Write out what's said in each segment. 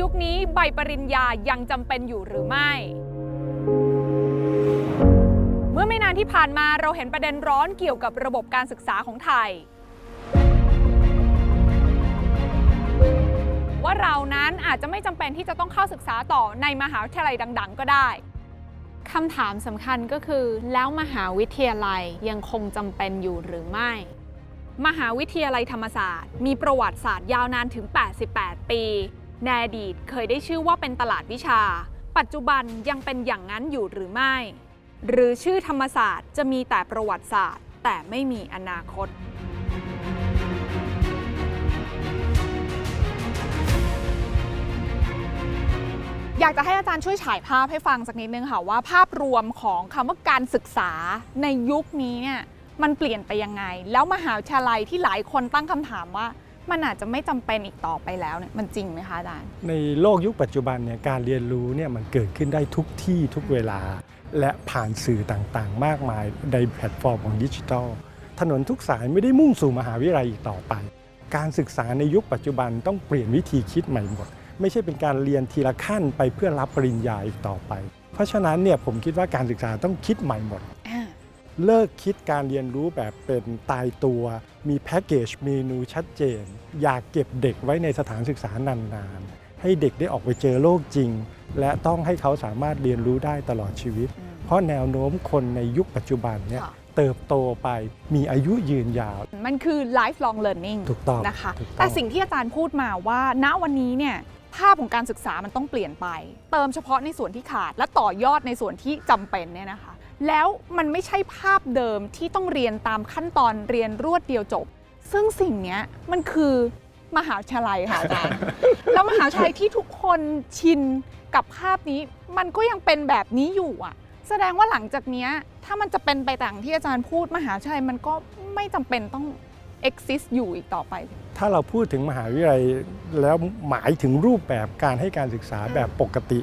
ยุคนี้ใบปริญญายังจำเป็นอยู่หรือไม่ เมื่อไม่นานที่ผ่านมาเราเห็นประเด็นร้อนเกี่ยวกับระบบการศึกษาของไทย ว่าเรานั้นอาจจะไม่จำเป็นที่จะต้องเข้าศึกษาต่อในมหาวิทยาลัยดัง ๆ ก็ได้คำถามสำคัญก็คือ แล้วมหาวิทยาลัยยังคงจำเป็นอยู่หรือไม่ มหาวิทยาลัยธรรมศาสตร์ มีประวัติศาสตร์ยาวนานถึง 88 ปี ในอดีตเคยได้ชื่อว่าเป็นตลาดวิชา ปัจจุบันยังเป็นอย่างนั้นอยู่หรือไม่ หรือชื่อธรรมศาสตร์จะมีแต่ประวัติศาสตร์ แต่ไม่มีอนาคตอยากจะให้อาจารย์ช่วยฉายภาพให้ฟังสักนิดนึงค่ะว่าภาพรวมของคำว่าการศึกษาในยุคนี้เนี่ยมันเปลี่ยนไปยังไง แล้วมหาวิทยาลัยที่หลายคนตั้งคำถามว่า มันอาจจะไม่จำเป็นอีกต่อไปแล้วเนี่ยมันจริงไหมคะอาจารย์ ในโลกยุคปัจจุบันเนี่ยการเรียนรู้เนี่ยมันเกิดขึ้นได้ทุกที่ทุกเวลา และผ่านสื่อต่างๆ มากมายในแพลตฟอร์มของดิจิทัล ถนนทุกสายไม่ได้มุ่งสู่มหาวิทยาลัยอีกต่อไป การศึกษาในยุคปัจจุบันต้องเปลี่ยนวิธีคิดใหม่หมด ไม่ใช่เป็นการเรียนทีละขั้นไปเพื่อรับปริญญาอีกต่อไป เพราะฉะนั้นเนี่ยผมคิดว่าการศึกษาต้องคิดใหม่หมด เลิกคิดการเรียนรู้แบบเป็นตายตัว มีแพ็กเกจเมนูชัดเจน อยากเก็บเด็กไว้ในสถานศึกษานานๆ ให้เด็กได้ออกไปเจอโลกจริง และต้องให้เขาสามารถเรียนรู้ได้ตลอดชีวิต เพราะแนวโน้มคนในยุคปัจจุบันเนี่ยค่ะเติบโตไปมีอายุยืนยาว มันคือ lifelong learning ถูกต้องนะคะถูกต้องแต่สิ่งที่อาจารย์พูดมาว่า ณวันนี้เนี่ยภาพของการศึกษามันต้องเปลี่ยนไป เติมเฉพาะในส่วนที่ขาดและต่อยอดในส่วนที่จำเป็นเนี่ยนะคะ แล้วมันไม่ใช่ภาพเดิมที่ต้องเรียนตามขั้นตอนเรียนรวดเดียวจบ ซึ่งสิ่งเนี้ยมันคือมหาวิทยาลัยค่ะอาจารย์ แล้วมหาวิทยาลัยที่ทุกคนชินกับภาพนี้ มันก็ยังเป็นแบบนี้อยู่อะ แสดงว่าหลังจากเนี้ยถ้ามันจะเป็นไปต่างที่อาจารย์พูดมหาวิทยาลัยมันก็ไม่จำเป็นต้อง exist อยู่อีกต่อไป ถ้าเราพูดถึงมหาวิทยาลัยแล้วหมายถึงรูปแบบการให้การศึกษาแบบปกติ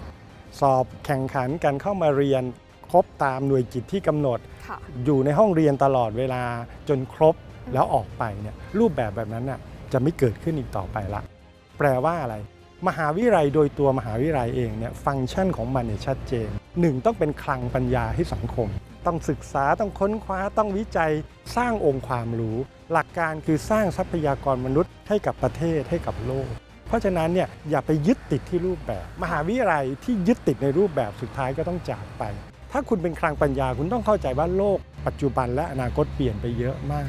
สอบแข่งขันกันเข้ามาเรียน ครบตามหน่วยกิจที่กำหนดค่ะอยู่ในห้องเรียนตลอดเวลาจนครบแล้วออกไปเนี่ยรูปแบบแบบนั้นน่ะจะไม่เกิดขึ้นอีกต่อไปละ แปลว่าอะไร มหาวิทยาลัยโดยตัวมหาวิทยาลัยเองเนี่ยฟังก์ชันของมันเนี่ยชัดเจนหนึ่งต้องเป็นคลังปัญญาให้สังคม ต้องศึกษาต้องค้นคว้าต้องวิจัยสร้างองค์ความรู้ หลักการคือสร้างทรัพยากรมนุษย์ให้กับประเทศให้กับโลก เพราะฉะนั้นเนี่ยอย่าไปยึดติดที่รูปแบบ มหาวิทยาลัยที่ยึดติดในรูปแบบสุดท้ายก็ต้องจากไป ถ้าคุณเป็นคลังปัญญาคุณต้องเข้าใจว่าโลกปัจจุบันและอนาคตเปลี่ยนไปเยอะมาก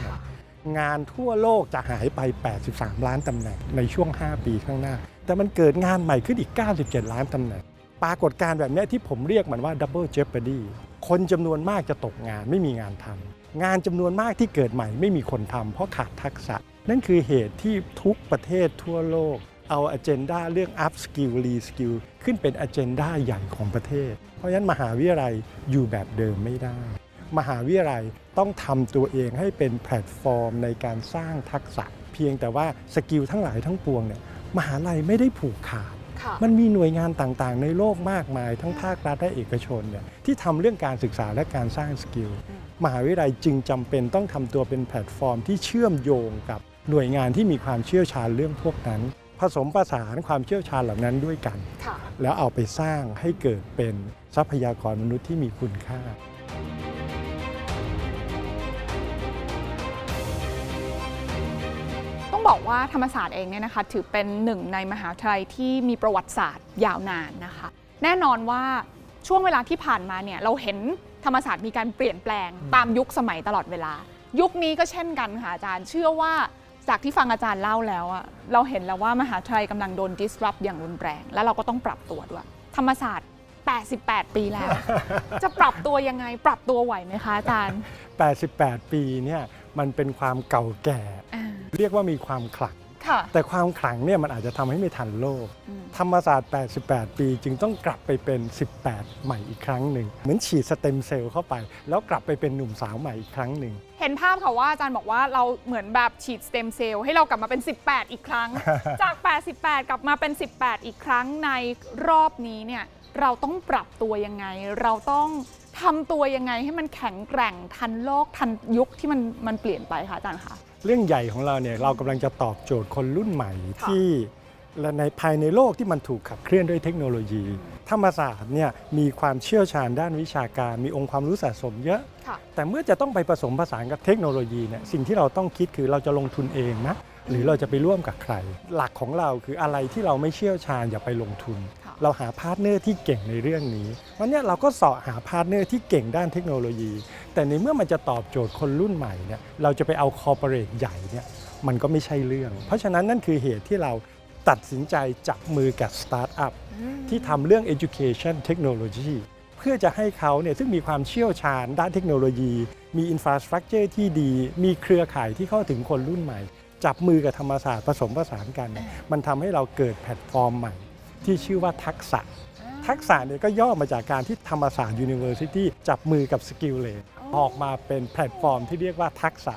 งานทั่วโลกจะหายไป 83 ล้านตำแหน่งในช่วง 5 ปีข้างหน้า แต่มันเกิดงานใหม่ขึ้นอีก 97 ล้านตำแหน่ง ปรากฏการณ์แบบเนี้ยที่ผมเรียกมันว่า double jeopardy คนจำนวนมากจะตกงานไม่มีงานทำงานจำนวนมากที่เกิดใหม่ไม่มีคนทำเพราะขาดทักษะ นั่นคือเหตุที่ทุกประเทศทั่วโลก เอา agenda เรื่อง up skill re skill ขึ้นเป็น agenda ใหญ่ของประเทศ เพราะฉะนั้นมหาวิทยาลัยอยู่แบบเดิมไม่ได้ มหาวิทยาลัยต้องทำตัวเองให้เป็นแพลตฟอร์มในการสร้างทักษะ เพียงแต่ว่าสกิลทั้งหลายทั้งปวงเนี่ยมหาลัยไม่ได้ผูกขาดค่ะมันมีหน่วยงานต่างๆ ในโลกมากมาย ทั้งภาครัฐและเอกชนเนี่ยที่ทำเรื่องการศึกษาและการสร้างสกิลอืมมหาวิทยาลัยจึงจำเป็นต้องทำตัวเป็นแพลตฟอร์มที่เชื่อมโยงกับหน่วยงานที่มีความเชี่ยวชาญเรื่องพวกนั้น ผสมประสานความเชี่ยวชาญเหล่านั้นด้วยกันค่ะแล้วเอาไปสร้างให้เกิดเป็นทรัพยากรมนุษย์ที่มีคุณค่า ต้องบอกว่าธรรมศาสตร์เองเนี่ยนะคะถือเป็นหนึ่งในมหาวิทยาลัยที่มีประวัติศาสตร์ยาวนานนะคะ แน่นอนว่าช่วงเวลาที่ผ่านมาเนี่ยเราเห็นธรรมศาสตร์มีการเปลี่ยนแปลงตามยุคสมัยตลอดเวลา ยุคนี้ก็เช่นกันค่ะอาจารย์เชื่อว่า จากที่ฟังอาจารย์เล่าแล้วอะเราเห็นแล้วว่ามหาวิทยาลัยกำลังโดน disrupt อย่างรุนแรง แล้วเราก็ต้องปรับตัวด้วยธรรมศาสตร์ 88 ปีแล้ว จะปรับตัวยังไง ปรับตัวไหวไหมคะอาจารย์ 88 ปีเนี่ยมันเป็นความเก่าแก่อ่าเรียกว่ามีความขลังค่ะ แต่ความขลังเนี่ยมันอาจจะทำให้ไม่ทันโลกอืมธรรมศาสตร์ 88 ปี จึงต้องกลับไปเป็น 18 ใหม่อีกครั้งหนึ่ง เหมือนฉีดสเต็มเซลล์เข้าไป แล้วกลับไปเป็นหนุ่มสาวใหม่อีกครั้งหนึ่ง เห็นภาพค่ะว่าอาจารย์บอกว่าเราเหมือนแบบฉีดสเต็มเซลล์ให้เรากลับมาเป็น 18 อีกครั้ง จาก 88 กลับมาเป็น 18 อีกครั้งในรอบนี้เนี่ยเราต้องปรับตัวยังไง เราต้องทำตัวยังไงให้มันแข็งแกร่งทันโลกทันยุคที่มันมันเปลี่ยนไปค่ะอาจารย์คะ เรื่องใหญ่ของเราเนี่ยเรากำลังจะตอบโจทย์คนรุ่นใหม่ที่และในภายในโลกที่มันถูกขับเคลื่อนด้วยเทคโนโลยี ธรรมศาสตร์เนี่ยมีความเชี่ยวชาญด้านวิชาการ มีองค์ความรู้สะสมเยอะค่ะแต่เมื่อจะต้องไปผสมผสานกับเทคโนโลยีเนี่ยสิ่งที่เราต้องคิดคือเราจะลงทุนเองนะหรือเราจะไปร่วมกับใคร หลักของเราคืออะไรที่เราไม่เชี่ยวชาญอย่าไปลงทุนค่ะเราหาพาร์ทเนอร์ที่เก่งในเรื่องนี้วันเนี้ยเราก็เสาะหาพาร์ทเนอร์ที่เก่งด้านเทคโนโลยี แต่ในเมื่อมันจะตอบโจทย์คนรุ่นใหม่เนี่ยเราจะไปเอาคอร์ปอเรทใหญ่เนี่ยมันก็ไม่ใช่เรื่อง เพราะฉะนั้นนั่นคือเหตุที่เราตัดสินใจจับมือกับสตาร์ทอัพ ที่ทำเรื่อง education technology เพื่อจะให้เขาเนี่ยซึ่งมีความเชี่ยวชาญด้านเทคโนโลยี มี infrastructure ที่ดี มีเครือข่ายที่เข้าถึงคนรุ่นใหม่ จับมือกับธรรมศาสตร์ผสมผสานกันเนี่ยมันทำให้เราเกิดแพลตฟอร์มใหม่ ที่ชื่อว่าทักษะ ทักษะเนี่ยก็ย่อมาจากการที่ธรรมศาสตร์ University จับมือกับ Skill l a ออกมาเป็นแพลตฟอร์มที่เรียกว่าทักษะ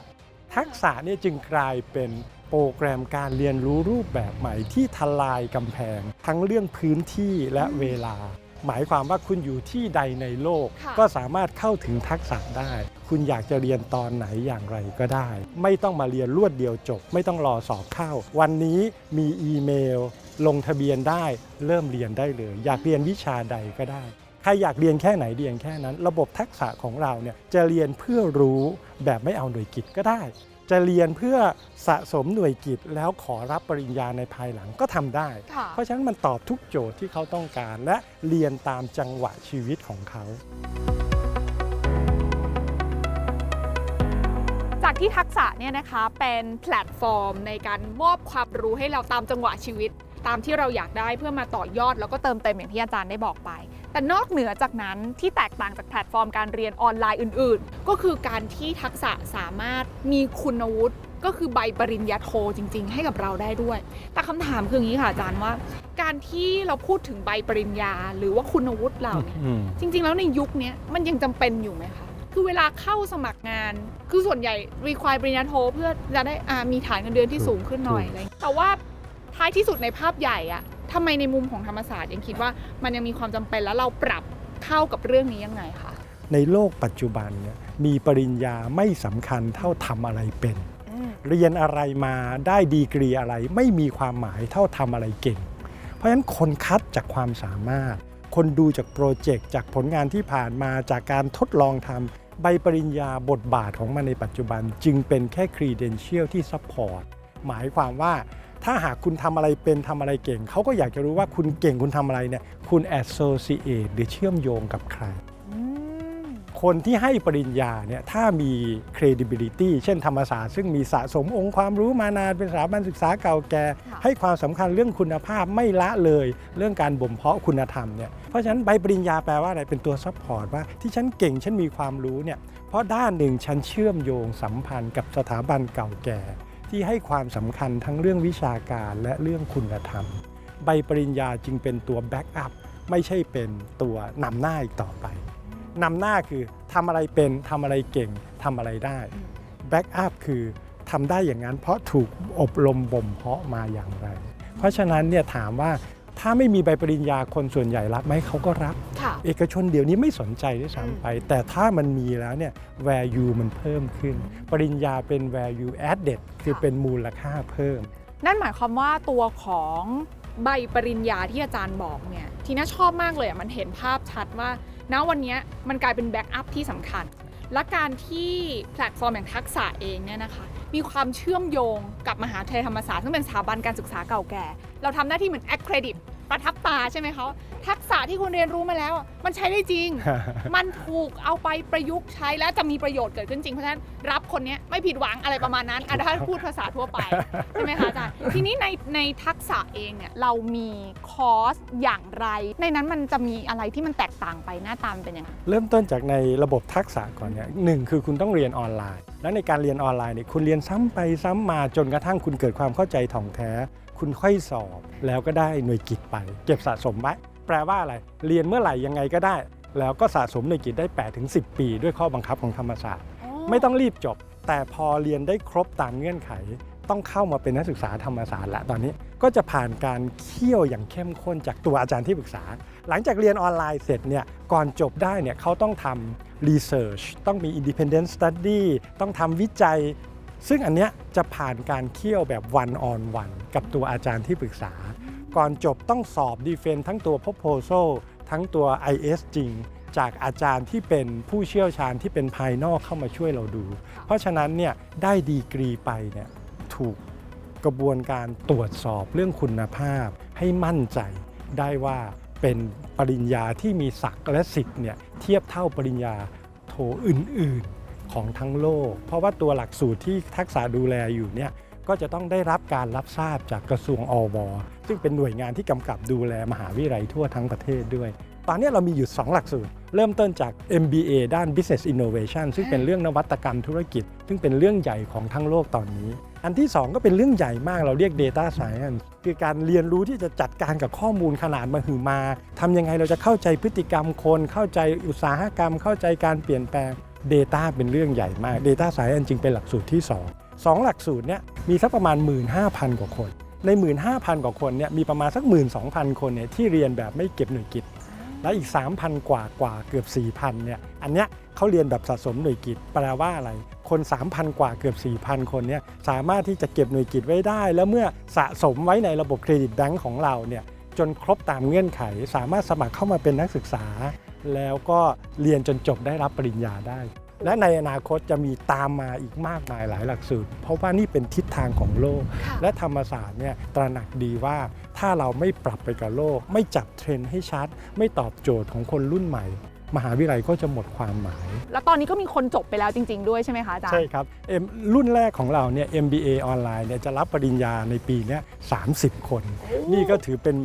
ทักษะเนี่ยจึงกลายเป็นโป รแกรมการเรียนรู้รูปแบบใหม่ที่ทลายกำแพง ทั้งเรื่องพื้นที่และเวลา หมายความว่าคุณอยู่ที่ใดในโลกค่ะก็สามารถเข้าถึงทักษะได้ คุณอยากจะเรียนตอนไหนอย่างไรก็ได้ ไม่ต้องมาเรียนรวดเดียวจบ ไม่ต้องรอสอบเข้า วันนี้มีอีเมล ลงทะเบียนได้ เริ่มเรียนได้เลย อยากเรียนวิชาใดก็ได้ใครอยากเรียนแค่ไหนเรียนแค่นั้น ระบบทักษะของเราเนี่ยจะเรียนเพื่อรู้แบบไม่เอาหน่วยกิตก็ได้ จะเรียนเพื่อสะสมหน่วยกิตแล้วขอรับปริญญาในภายหลังก็ทำได้ค่ะเพราะฉะนั้นมันตอบทุกโจทย์ที่เขาต้องการ และเรียนตามจังหวะชีวิตของเขา จากที่ทักษะเนี่ยนะคะเป็นแพลตฟอร์มในการมอบความรู้ให้เราตามจังหวะชีวิต ตามที่เราอยากได้เพื่อมาต่อยอดแล้วก็เติมเต็มอย่างที่อาจารย์ได้บอกไป แต่นอกเหนือจากนั้นที่แตกต่างจากแพลตฟอร์มการเรียนออนไลน์อื่น ๆ ก็คือการที่ทักษะสามารถมีคุณวุฒิก็คือใบปริญญาโทจริง ๆ ให้กับเราได้ด้วย แต่คำถามคืออย่างนี้ค่ะอาจารย์ว่า การที่เราพูดถึงใบปริญญา หรือว่าคุณวุฒิเราเนี่ยจริง ๆ แล้วในยุคเนี้ยมันยังจำเป็นอยู่ไหมคะคือเวลาเข้าสมัครงาน คือส่วนใหญ่รีควายปริญญาโทเพื่อจะได้อ่ามีฐานเงินเดือนที่สูงขึ้นหน่อยถูกอะไรอย่างเงี้ยแต่ว่าท้ายที่สุดในภาพใหญ่อะ ทำไมในมุมของธรรมศาสตร์ยังคิดว่ามันยังมีความจำเป็นแล้วเราปรับเข้ากับเรื่องนี้ยังไงคะในโลกปัจจุบันเนี่ยมีปริญญาไม่สำคัญเท่าทำอะไรเป็น เรียนอะไรมาได้ดีกรีอะไร ไม่มีความหมายเท่าทำอะไรเก่ง เพราะฉะนั้นคนคัดจากความสามารถ คนดูจากโปรเจกต์จากผลงานที่ผ่านมาจากการทดลองทำใบปริญญาบทบาทของมันในปัจจุบัน จึงเป็นแค่ credential ที่ support หมายความว่า ถ้าหากคุณทำอะไรเป็นทำอะไรเก่ง เขาก็อยากจะรู้ว่าคุณเก่งคุณทำอะไรเนี่ยคุณ associate หรือเชื่อมโยงกับใคร คนที่ให้ปริญญาเนี่ยถ้ามี credibility เช่นธรรมศาสตร์ซึ่งมีสะสมองค์ความรู้มานานเป็นสถาบันศึกษาเก่าแก่ค่ะให้ความสำคัญเรื่องคุณภาพไม่ละเลย เรื่องการบ่มเพาะคุณธรรมเนี่ยเพราะฉะนั้นใบปริญญาแปลว่าอะไรเป็นตัวซัพพอร์ตว่าที่ฉันเก่งฉันมีความรู้เนี่ยเพราะด้านหนึ่งฉันเชื่อมโยงสัมพันธ์กับสถาบันเก่าแก่ ที่ให้ความสำคัญทั้งเรื่องวิชาการและเรื่องคุณธรรม ใบปริญญาจึงเป็นตัวแบ็กอัพไม่ใช่เป็นตัวนำหน้าอีกต่อไปนำหน้าคือทำอะไรเป็นทำอะไรเก่งทำอะไรได้แบ็กอัพคือทำได้อย่างนั้นเพราะถูกอบรมบ่มเพาะมาอย่างไร เพราะฉะนั้นเนี่ยถามว่า ถ้าไม่มีใบปริญญาคนส่วนใหญ่รับไหมเขาก็รับค่ะเอกชนเดี๋ยวนี้ไม่สนใจด้วยซ้ำไป แต่ถ้ามันมีแล้วเนี่ย value มันเพิ่มขึ้น ปริญญาเป็น value added คือค่ะเป็นมูลค่าเพิ่ม นั่นหมายความว่าตัวของใบปริญญาที่อาจารย์บอกเนี่ยทีน่าชอบมากเลยอะมันเห็นภาพชัดว่าณวันเนี้ยมันกลายเป็นแบ็กอัพที่สำคัญ และการที่แพลตฟอร์มอย่างทักษะเองเนี่ยนะคะมีความเชื่อมโยงกับมหาวิทยาลัยธรรมศาสตร์ซึ่งเป็นสถาบันการศึกษาเก่าแก่ เราทำหน้าที่เหมือน accredit ประทับตาใช่ไหมคะทักษะที่คุณเรียนรู้มาแล้วอะมันใช้ได้จริง มันถูกเอาไปประยุกต์ใช้และจะมีประโยชน์เกิดขึ้นจริงเพราะฉะนั้นรับคนเนี้ยไม่ผิดหวังอะไรประมาณนั้นอะถ้าพูดภาษาทั่วไปใช่ไหมคะอาจารย์ทีนี้ในในทักษะเองเนี่ยเรามีคอร์สอย่างไร ในนั้นมันจะมีอะไรที่มันแตกต่างไปหน้าตามนเป็นยังไงเริ่มต้นจากในระบบทักษะก่อนเนี่ยหนึ่งคือคุณต้องเรียนออนไลน์ แล้วในการเรียนออนไลน์เนี่ยคุณเรียนซ้ำไปซ้ำมาจนกระทั่งคุณเกิดความเข้าใจถ่องแท้ คุณค่อยสอบแล้วก็ได้หน่วยกิตไป เก็บสะสมไว้แปลว่าอะไร เรียนเมื่อไหร่ยังไงก็ได้ แล้วก็สะสมหน่วยกิตได้8ถึง10 ปี ด้วยข้อบังคับของธรรมศาสตร์ ไม่ต้องรีบจบ แต่พอเรียนได้ครบตามเงื่อนไข ต้องเข้ามาเป็นนักศึกษาธรรมศาสตร์ละตอนนี้ก็จะผ่านการเคี่ยวอย่างเข้มข้นจากตัวอาจารย์ที่ปรึกษา หลังจากเรียนออนไลน์เสร็จเนี่ยก่อนจบได้เนี่ยเขาต้องทำ research ต้องมี independent study ต้องทำวิจัย ซึ่งอันเนี้ยจะผ่านการเคี่ยวแบบ one on one กับตัวอาจารย์ที่ปรึกษา ก่อนจบต้องสอบดีเฟนทั้งตัว proposal ทั้งตัว IS จริง จากอาจารย์ที่เป็นผู้เชี่ยวชาญที่เป็นภายนอกเข้ามาช่วยเราดู เพราะฉะนั้นเนี่ยได้ดีกรีไปเนี่ยถูกกระบวนการตรวจสอบเรื่องคุณภาพ ให้มั่นใจได้ว่าเป็นปริญญาที่มีศักดิ์และสิทธิ์เนี่ยเทียบเท่าปริญญาโทอื่น ๆ ของทั้งโลก เพราะว่าตัวหลักสูตรที่ทักษะดูแลอยู่เนี่ยก็จะต้องได้รับการรับทราบจากกระทรวงอวซึ่งเป็นหน่วยงานที่กำกับดูแลมหาวิทยาลัยทั่วทั้งประเทศด้วย ตอนนี้เรามีอยู่ 2 หลักสูตร เริ่มต้นจาก MBA ด้าน Business Innovation ซึ่งเป็นเรื่องนวัตกรรมธุรกิจ ซึ่งเป็นเรื่องใหญ่ของทั้งโลกตอนนี้ อันที่ 2 ก็เป็นเรื่องใหญ่มากเราเรียก Data Science คือการเรียนรู้ที่จะจัดการกับข้อมูลขนาดมหึมาทำยังไงเราจะเข้าใจพฤติกรรมคน เข้าใจอุตสาหกรรม เข้าใจการเปลี่ยนแปลง Data เป็นเรื่องใหญ่มาก Data Science จึงเป็นหลักสูตรที่ 2 2 หลักสูตรเนี่ยมีสักประมาณ 15,000 กว่าคน ใน 15,000 กว่าคนเนี่ยมีประมาณสัก 12,000 คนเนี่ยที่เรียนแบบไม่เก็บหน่วยกิต แล้วอีก 3,000 กว่ากว่าเกือบ 4,000 เนี่ยอันเนี้ยเขาเรียนแบบสะสมหน่วยกิตแปลว่าอะไร คน 3,000 กว่าเกือบ 4,000 คนเนี่ยสามารถที่จะเก็บหน่วยกิตไว้ได้ แล้วเมื่อสะสมไว้ในระบบเครดิตแบงก์ของเราเนี่ยจนครบตามเงื่อนไข สามารถสมัครเข้ามาเป็นนักศึกษา แล้วก็เรียนจนจบได้รับปริญญาได้ และในอนาคตจะมีตามมาอีกมากมายหลายหลักสูตร เพราะว่านี่เป็นทิศทางของโลก และธรรมศาสตร์เนี่ยตระหนักดีว่าถ้าเราไม่ปรับไปกับโลก ไม่จับเทรนด์ให้ชัด ไม่ตอบโจทย์ของคนรุ่นใหม่ มหาวิทยาลัยก็จะหมดความหมาย แล้วตอนนี้ก็มีคนจบไปแล้วจริง ๆ ด้วยใช่ไหมคะอาจารย์ ใช่ครับ M รุ่นแรกของเราเนี่ย MBA ออนไลน์เนี่ยจะรับปริญญาในปีเนี้ย30 คน นี่ก็ถือเป็น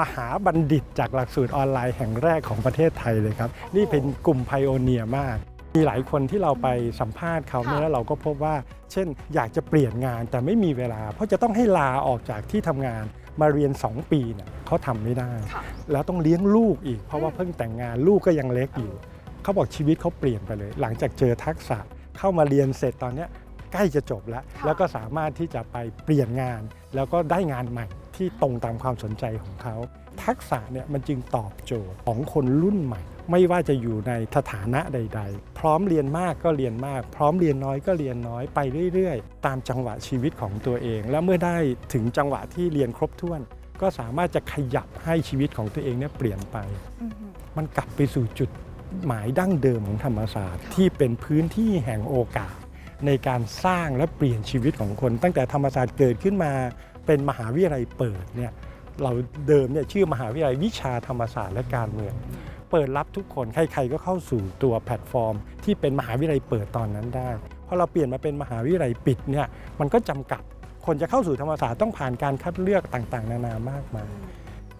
มหาบัณฑิตจากหลักสูตรออนไลน์แห่งแรกของประเทศไทยเลยครับ นี่เป็นกลุ่มไพโอเนียมาก มีหลายคนที่เราไปสัมภาษณ์เขาเนี่ยค่ะแล้วเราก็พบว่า เช่น อยากจะเปลี่ยนงานแต่ไม่มีเวลา เพราะจะต้องให้ลาออกจากที่ทำงานมาเรียน 2 ปีเนี่ยเขาทำไม่ได้ค่ะแล้วต้องเลี้ยงลูกอีก เพราะว่าเพิ่งแต่งงานลูกก็ยังเล็กอยู่เขาบอกชีวิตเขาเปลี่ยนไปเลย หลังจากเจอทักษะเข้ามาเรียนเสร็จตอนเนี้ยใกล้จะจบแล้วค่ะแล้วก็สามารถที่จะไปเปลี่ยนงาน แล้วก็ได้งานใหม่ที่ตรงตามความสนใจของเขาทักษะเนี่ยมันจึงตอบโจทย์ของคนรุ่นใหม่ ไม่ว่าจะอยู่ในสถานะใด ๆ พร้อมเรียนมากก็เรียนมาก พร้อมเรียนน้อยก็เรียนน้อยไปเรื่อย ๆ ตามจังหวะชีวิตของตัวเอง และเมื่อได้ถึงจังหวะที่เรียนครบถ้วน ก็สามารถจะขยับให้ชีวิตของตัวเองเนี่ยเปลี่ยนไป มันกลับไปสู่จุดหมายดั้งเดิมของธรรมศาสตร์ ที่เป็นพื้นที่แห่งโอกาส ในการสร้างและเปลี่ยนชีวิตของคน ตั้งแต่ธรรมศาสตร์เกิดขึ้นมา เป็นมหาวิทยาลัยเปิดเนี่ยเราเดิมเนี่ยชื่อมหาวิทยาลัยวิชาธรรมศาสตร์และการเมือง เปิดรับทุกคน ใครๆก็เข้าสู่ตัวแพลตฟอร์ม ที่เป็นมหาวิทยาลัยเปิดตอนนั้นได้พอเราเปลี่ยนมาเป็นมหาวิทยาลัยปิดเนี่ยมันก็จำกัด คนจะเข้าสู่ธรรมศาสตร์ต้องผ่านการคัดเลือกต่างๆ นานามากมาย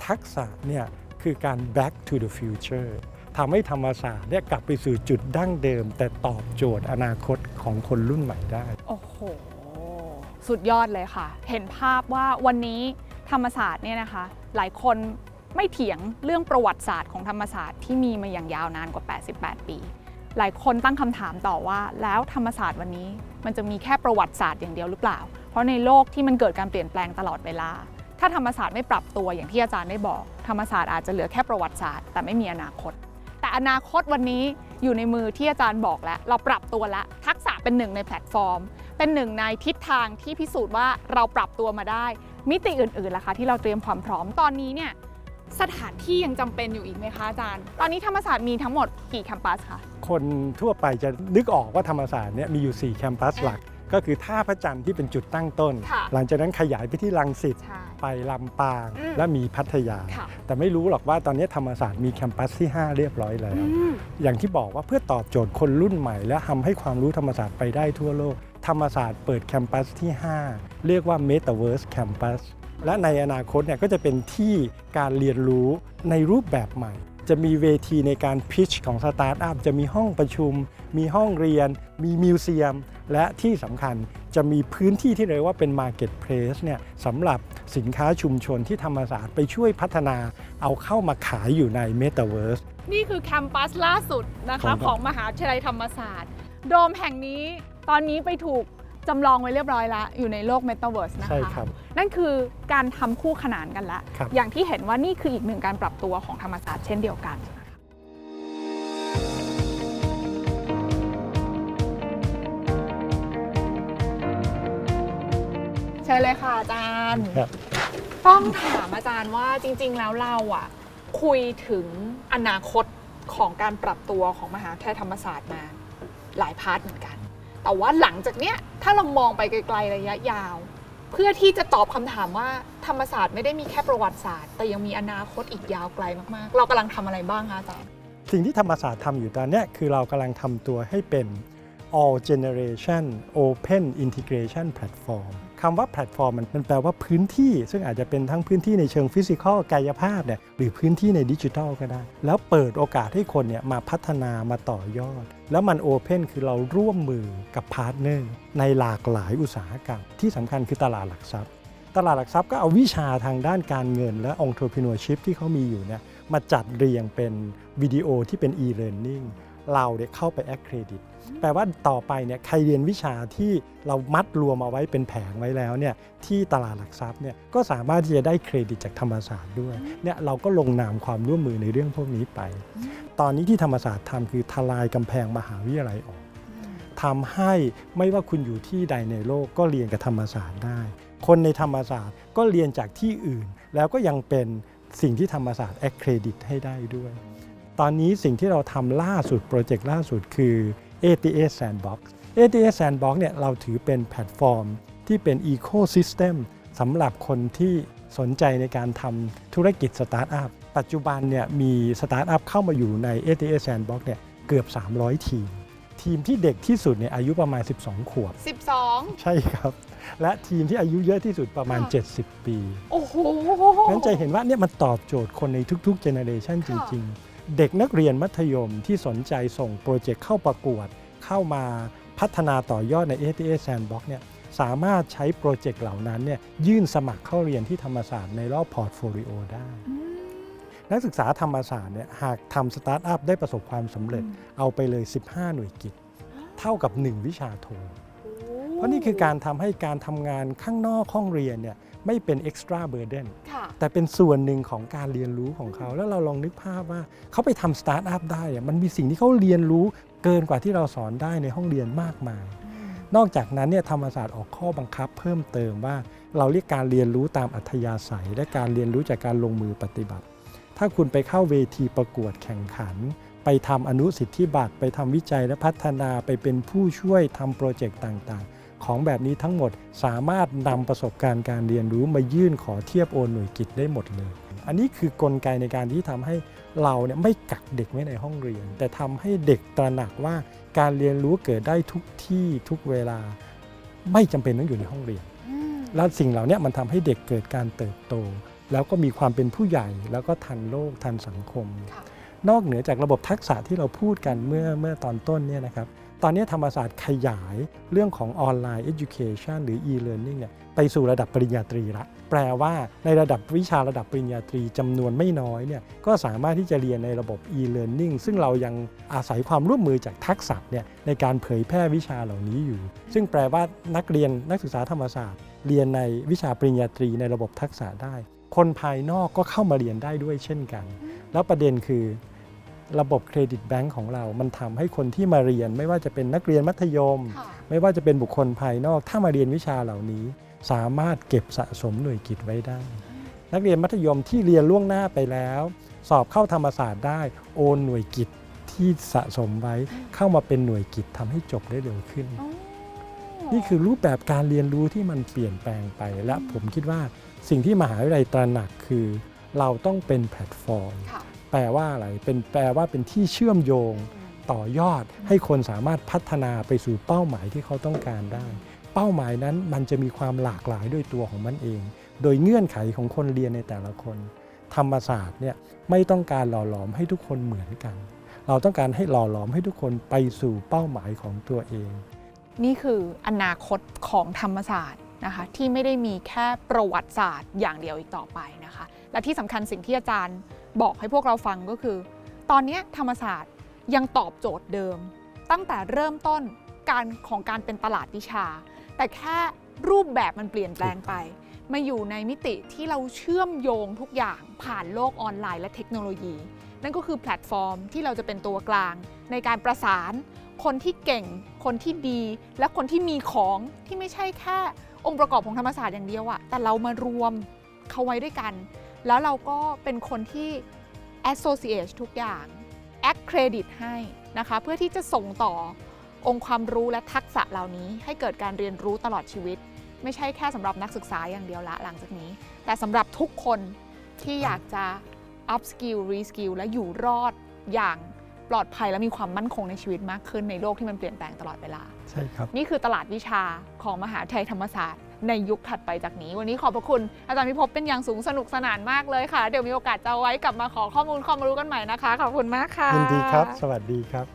ทักษะเนี่ยคือการ back to the future ทำให้ธรรมศาสตร์เนี่ยกลับไปสู่จุดดั้งเดิม แต่ตอบโจทย์อนาคตของคนรุ่นใหม่ได้ โอ้โห สุดยอดเลยค่ะ เห็นภาพว่าวันนี้ธรรมศาสตร์เนี่ยนะคะ หลายคน ไม่เถียงเรื่องประวัติศาสตร์ของธรรมศาสตร์ที่มีมาอย่างยาวนานกว่า 88 ปี หลายคนตั้งคำถามต่อว่า แล้วธรรมศาสตร์วันนี้มันจะมีแค่ประวัติศาสตร์อย่างเดียวหรือเปล่า เพราะในโลกที่มันเกิดการเปลี่ยนแปลงตลอดเวลา ถ้าธรรมศาสตร์ไม่ปรับตัวอย่างที่อาจารย์ได้บอก ธรรมศาสตร์อาจจะเหลือแค่ประวัติศาสตร์แต่ไม่มีอนาคต แต่อนาคตวันนี้อยู่ในมือที่อาจารย์บอกแล้ว เราปรับตัวแล้วทักษะเป็นหนึ่งในแพลตฟอร์ม เป็นหนึ่งในทิศทางที่พิสูจน์ว่าเราปรับตัวมาได้ มิติอื่นๆล่ะคะที่เราเตรียมความพร้อมตอนนี้เนี่ย สถานที่ยังจำเป็นอยู่อีกไหมคะอาจารย์ ตอนนี้ธรรมศาสตร์มีทั้งหมดกี่แคมปัสคะ คนทั่วไปจะนึกออกว่าธรรมศาสตร์เนี่ยมีอยู่ 4 แคมปัสหลัก ก็คือท่าพระจันทร์ที่เป็นจุดตั้งต้น ค่ะ หลังจากนั้นขยายไปที่ลังสิต ใช่ ไปลำปางอืมและมีพัทยา ค่ะ แต่ไม่รู้หรอกว่าตอนนี้ธรรมศาสตร์มีแคมปัสที่ 5 เรียบร้อยแล้ว อืม อย่างที่บอกว่าเพื่อตอบโจทย์คนรุ่นใหม่ และทำให้ความรู้ธรรมศาสตร์ไปได้ทั่วโลก ธรรมศาสตร์เปิดแคมปัสที่ 5 เรียกว่า Metaverse Campus และในอนาคตเนี่ยก็จะเป็นที่การเรียนรู้ในรูปแบบใหม่ จะมีเวทีในการพิชของสตาร์ทอัพจะมีห้องประชุม มีห้องเรียน มีมิวเซียม และที่สำคัญจะมีพื้นที่ที่เรียกว่าเป็น Marketplace เนี่ยสำหรับสินค้าชุมชนที่ธรรมศาสตร์ไปช่วยพัฒนาเอาเข้ามาขายอยู่ใน Metaverse นี่คือแคมปัสล่าสุดนะคะครับของมหาวิทยาลัยธรรมศาสตร์ โดมแห่งนี้ตอนนี้ไปถูก จำลองไว้เรียบร้อยแล้ว อยู่ในโลก Metaverse นะคะ ใช่ครับ นั่นคือการทำคู่ขนานกันละ ครับ อย่างที่เห็นว่านี่คืออีกหนึ่งการปรับตัวของธรรมศาสตร์เช่นเดียวกัน เชิญเลยค่ะอาจารย์ ครับ ต้องถามอาจารย์ว่าจริง ๆ แล้วเราอะคุยถึงอนาคตของการปรับตัวของมหาวิทยาลัยธรรมศาสตร์มา หลายพาร์ทเหมือนกัน แต่ว่าหลังจากเนี้ยถ้าเรามองไปไกลๆระยะยาว เพื่อที่จะตอบคำถามว่าธรรมศาสตร์ไม่ได้มีแค่ประวัติศาสตร์ แต่ยังมีอนาคตอีกยาวไกลมากๆ เรากำลังทำอะไรบ้างคะอาจารย์สิ่งที่ธรรมศาสตร์ทำอยู่ตอนเนี้ยคือเรากำลังทำตัวให้เป็น all generation open integration platform คำว่าแพลตฟอร์มมันแปลว่าพื้นที่ ซึ่งอาจจะเป็นทั้งพื้นที่ในเชิงฟิสิกอลกายภาพเนี่ยหรือพื้นที่ในดิจิทัลก็ได้ แล้วเปิดโอกาสให้คนเนี่ยมาพัฒนามาต่อยอด แล้วมันโอเพนคือเราร่วมมือกับพาร์ทเนอร์ในหลากหลายอุตสาหกรรม ที่สำคัญคือตลาดหลักทรัพย์ ตลาดหลักทรัพย์ก็เอาวิชาทางด้านการเงิน และ entrepreneurship ที่เขามีอยู่เนี่ยมาจัดเรียงเป็นวิดีโอที่เป็น e-learning เราเนี่ยเข้าไป accredit แปลว่าต่อไปเนี่ยใครเรียนวิชาที่เรามัดรวมเอาไว้เป็นแผงไว้แล้วเนี่ยที่ตลาดหลักทรัพย์เนี่ยก็สามารถที่จะได้เครดิตจากธรรมศาสตร์ด้วยเนี่ยเราก็ลงนามความร่วมมือในเรื่องพวกนี้ไป ตอนนี้ที่ธรรมศาสตร์ทำคือทลายกำแพงมหาวิทยาลัยออกทำให้ไม่ว่าคุณอยู่ที่ใดในโลกก็เรียนกับธรรมศาสตร์ได้ คนในธรรมศาสตร์ก็เรียนจากที่อื่น แล้วก็ยังเป็นสิ่งที่ธรรมศาสตร์ accredit ให้ได้ด้วย ตอนนี้สิ่งที่เราทำล่าสุดโปรเจกต์ล่าสุดคือ ATA Sandbox ATA Sandbox เนี่ยเราถือเป็นแพลตฟอร์ม ที่เป็น Ecosystem สำหรับคนที่สนใจในการทำธุรกิจสตาร์ทอัพปัจจุบันเนี่ยมีสตาร์ทอัพเข้ามาอยู่ใน ATA Sandbox เนี่ยเกือบ 300 ทีม ทีมที่เด็กที่สุดเนี่ยอายุประมาณ 12 ขวบ 12 ใช่ครับ และทีมที่อายุเยอะที่สุดประมาณค่ะ70 ปี โอ้โหงั้นจะเห็นว่าเนี่ยมันตอบโจทย์คนในทุกๆเจเนอเรชันจค่ะริง ๆ เด็กนักเรียนมัธยมที่สนใจส่งโปรเจกต์เข้าประกวด เข้ามาพัฒนาต่อยอดใน ATA Sandbox เนี่ยสามารถใช้โปรเจกต์เหล่านั้นเนี่ยยื่นสมัครเข้าเรียนที่ธรรมศาสตร์ในรอบพอร์ตโฟลิโอได้ นักศึกษาธรรมศาสตร์เนี่ยหากทำสตาร์ทอัพได้ประสบความสำเร็จเอาไปเลย 15 หน่วยกิจ เท่ากับ 1 วิชาโท เพราะนี่คือการทำให้การทำงานข้างนอกห้องเรียนเนี่ย ไม่เป็น extra burden ค่ะ แต่เป็นส่วนหนึ่งของการเรียนรู้ของเขา แล้วเราลองนึกภาพว่าเขาไปทำสตาร์ทอัพได้อะมันมีสิ่งที่เขาเรียนรู้เกินกว่าที่เราสอนได้ในห้องเรียนมากมาย นอกจากนั้นเนี่ยธรรมศาสตร์ออกข้อบังคับเพิ่มเติมว่า เราเรียกการเรียนรู้ตามอัธยาศัย และการเรียนรู้จากการลงมือปฏิบัติ ถ้าคุณไปเข้าเวทีประกวดแข่งขัน ไปทำอนุสิทธิบัตรไปทำวิจัยและพัฒนาไปเป็นผู้ช่วยทำโปรเจกต์ต่างๆ ของแบบนี้ทั้งหมดสามารถนำประสบการณ์การเรียนรู้มายื่นขอเทียบโอนหน่วยกิจได้หมดเลย อันนี้คือกลไกในการที่ทำให้เราเนี่ยไม่กักเด็กไว้ในห้องเรียน แต่ทำให้เด็กตระหนักว่าการเรียนรู้เกิดได้ทุกที่ทุกเวลา ไม่จำเป็นต้องอยู่ในห้องเรียนอืมแล้วสิ่งเหล่านี้มันทำให้เด็กเกิดการเติบโต แล้วก็มีความเป็นผู้ใหญ่ แล้วก็ทันโลกทันสังคมค่ะนอกเหนือจากระบบทักษะที่เราพูดกันเมื่อเมื่อตอนต้นเนี่ยนะครับ ตอนนี้ธรรมศาสตร์ขยายเรื่องของออนไลน์ education หรือ e-learning เนี่ยไปสู่ระดับปริญญาตรีละแปลว่าในระดับวิชาระดับปริญญาตรีจำนวนไม่น้อยเนี่ยก็สามารถที่จะเรียนในระบบ e-learning ซึ่งเรายังอาศัยความร่วมมือจากทักษะเนี่ยในการเผยแพร่วิชาเหล่านี้อยู่ ซึ่งแปลว่านักเรียนนักศึกษาธรรมศาสตร์ เรียนในวิชาปริญญาตรีในระบบทักษะได้ คนภายนอกก็เข้ามาเรียนได้ด้วยเช่นกัน แล้วประเด็นคือ ระบบเครดิตแบงก์ของเรา มันทำให้คนที่มาเรียน ไม่ว่าจะเป็นนักเรียนมัธยมค่ะไม่ว่าจะเป็นบุคคลภายนอก ถ้ามาเรียนวิชาเหล่านี้ สามารถเก็บสะสมหน่วยกิตไว้ได้ นักเรียนมัธยมที่เรียนล่วงหน้าไปแล้ว สอบเข้าธรรมศาสตร์ได้โอนหน่วยกิตที่สะสมไว้เข้ามาเป็นหน่วยกิตทำให้จบได้เร็วขึ้นอ๋อนี่คือรูปแบบการเรียนรู้ที่มันเปลี่ยนแปลงไป และผมคิดว่าสิ่งที่มหาวิทยาลัยตระหนักคือ เราต้องเป็นแพลตฟอร์มค่ะ แปลว่าอะไร เป็นแปลว่าเป็นที่เชื่อมโยงต่อยอดให้คนสามารถพัฒนาไปสู่เป้าหมายที่เขาต้องการได้ เป้าหมายนั้นมันจะมีความหลากหลายด้วยตัวของมันเอง โดยเงื่อนไขของคนเรียนในแต่ละคน ธรรมศาสตร์เนี่ยไม่ต้องการหล่อหลอมให้ทุกคนเหมือนกัน เราต้องการให้หล่อหลอมให้ทุกคนไปสู่เป้าหมายของตัวเอง นี่คืออนาคตของธรรมศาสตร์นะคะที่ไม่ได้มีแค่ประวัติศาสตร์อย่างเดียวอีกต่อไปนะคะ และที่สำคัญสิ่งที่อาจารย์ บอกให้พวกเราฟังก็คือ ตอนนี้ธรรมศาสตร์ยังตอบโจทย์เดิม ตั้งแต่เริ่มต้นการของการเป็นตลาดวิชา แต่แค่รูปแบบมันเปลี่ยนแปลงไป มาอยู่ในมิติที่เราเชื่อมโยงทุกอย่างผ่านโลกออนไลน์และเทคโนโลยี นั่นก็คือแพลตฟอร์มที่เราจะเป็นตัวกลาง ในการประสาน คนที่เก่ง คนที่ดี และคนที่มีของที่ไม่ใช่แค่ องค์ประกอบของธรรมศาสตร์อย่างเดียวอะแต่เรามารวมเขาไว้ด้วยกัน แล้วเราก็เป็นคนที่ associate ทุกอย่าง act credit ให้นะคะ เพื่อที่จะส่งต่อองค์ความรู้และทักษะเหล่านี้ ให้เกิดการเรียนรู้ตลอดชีวิต ไม่ใช่แค่สำหรับนักศึกษาอย่างเดียวละหลังจากนี้ แต่สำหรับทุกคนที่อยากจะ up skill re skill และอยู่รอดอย่างปลอดภัยและมีความมั่นคงในชีวิตมากขึ้นในโลกที่มันเปลี่ยนแปลงตลอดเวลา ใช่ครับ นี่คือตลาดวิชาของมหาวิทยาลัยธรรมศาสตร์ ในยุคถัดไปจากนี้ วันนี้ขอบพระคุณอาจารย์พิภพเป็นอย่างสูงสนุกสนานมากเลยค่ะ เดี๋ยวมีโอกาสจะเอาไว้กลับมาขอข้อมูลความรู้กันใหม่นะคะ ขอบคุณมากค่ะยินดีครับ สวัสดีครับ